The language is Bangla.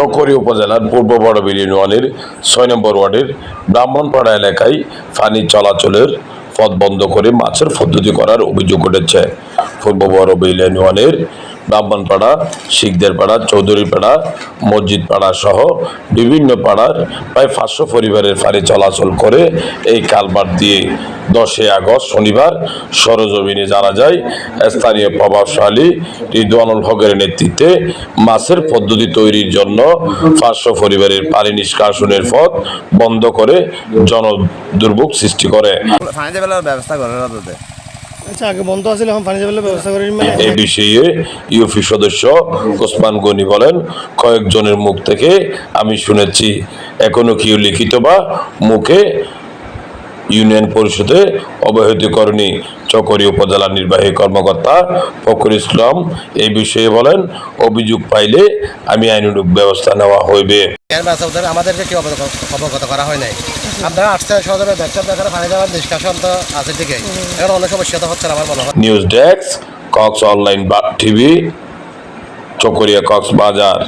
চকরি উপজেলার পূর্ব বড়বিল ইউনিয়নের ছয় নম্বর ওয়ার্ডের ব্রাহ্মণপাড়া এলাকায় পানি চলাচলের পথ বন্ধ করে মাছের পদ্ধতি করার অভিযোগ উঠেছে। পূর্ব বড়বিল ইউনিয়নের ব্রাহ্মণপাড়া শিখদের পাড়া, চৌধুরী পাড়া, মসজিদ পাড়া সহ বিভিন্ন পাড়ার প্রায় পাঁচশো পরিবারের পানি চলাচল করে এই কালবার দিয়ে দশই আগস্ট শনিবার সরজমিনে জানা যায়, স্থানীয় প্রভাবশালী রিদওয়ানুল হকের নেতৃত্বে মাছের পদ্ধতি তৈরির জন্য পাঁচশো পরিবারের পানি নিষ্কাশনের পথ বন্ধ করে জনদুর্ভোগ সৃষ্টি করে। ব্যবস্থা করে আচ্ছা মানে। এই বিষয়ে ইউপি সদস্য ওসমান গনি বলেন, কয়েকজনের মুখ থেকে আমি শুনেছি, এখনও কি লিখিত বা মুখে ইউনিয়ন পরিষদে অবহিত করেনি চকরি উপজেলা নির্বাহী কর্মকর্তা ফখর ইসলাম এই বিষয়ে বলেন অভিযোগ পাইলে আমি আইনানুগ ব্যবস্থা নেওয়া হইবে। আমাদেরকে কি অবগত করা হয় নাই? আপনারা আসছেন সহজে ব্যবসা দেখার পানি দেওয়ার নিষ্কাশন তো আছে ঠিকই। এখন অনেক সমস্যা তো হচ্ছে আমার মনে হয়। News desk Cox online TV Chakaria Cox Bazar.